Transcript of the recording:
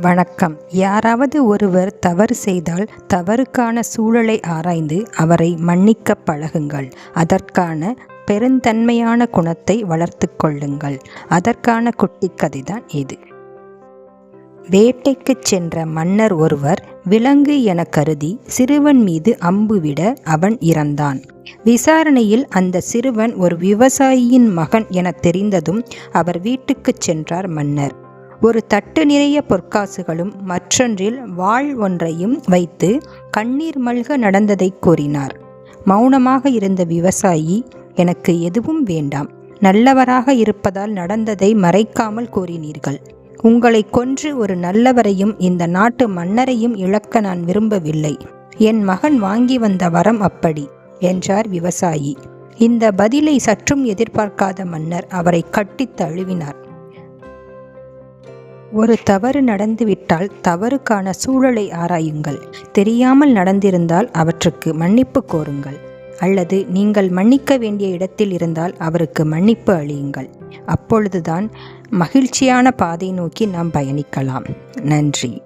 வணக்கம். யாராவது ஒருவர் தவறு செய்தால் தவறுக்கான சூழலை ஆராய்ந்து அவரை மன்னிக்க பழகுங்கள். அதற்கான பெருந்தன்மையான குணத்தை வளர்த்து கொள்ளுங்கள். அதற்கான குட்டி கதைதான் இது. வேட்டைக்குச் சென்ற மன்னர் ஒருவர் விலங்கு என கருதி சிறுவன் மீது அம்புவிட அவன் இறந்தான். விசாரணையில் அந்த சிறுவன் ஒரு விவசாயியின் மகன் என தெரிந்ததும் அவர் வீட்டுக்குச் சென்றார் மன்னர். ஒரு தட்டு நிறைய பொற்காசுகளும் மற்றொன்றில் வாழ் ஒன்றையும் வைத்து கண்ணீர் மல்க நடந்ததை கூறினார். மௌனமாக இருந்த விவசாயி எனக்கு எதுவும் வேண்டாம். நல்லவராக இருப்பதால் நடந்ததை மறைக்காமல் கூறினீர்கள். உங்களை கொன்று ஒரு நல்லவரையும் இந்த நாட்டு மன்னரையும் இழக்க நான் விரும்பவில்லை. என் மகன் வாங்கி வந்த வரம் அப்படி என்றார் விவசாயி. இந்த பதிலை சற்றும் எதிர்பார்க்காத மன்னர் அவரை கட்டித் தழுவினார். ஒரு தவறு நடந்துவிட்டால் தவறுக்கான சூழலை ஆராயுங்கள். தெரியாமல் நடந்திருந்தால் அவற்றுக்கு மன்னிப்பு கோருங்கள். அல்லது நீங்கள் மன்னிக்க வேண்டிய இடத்தில் இருந்தால் அவருக்கு மன்னிப்பு அளியுங்கள். அப்பொழுதுதான் மகிழ்ச்சியான பாதை நோக்கி நாம் பயணிக்கலாம். நன்றி.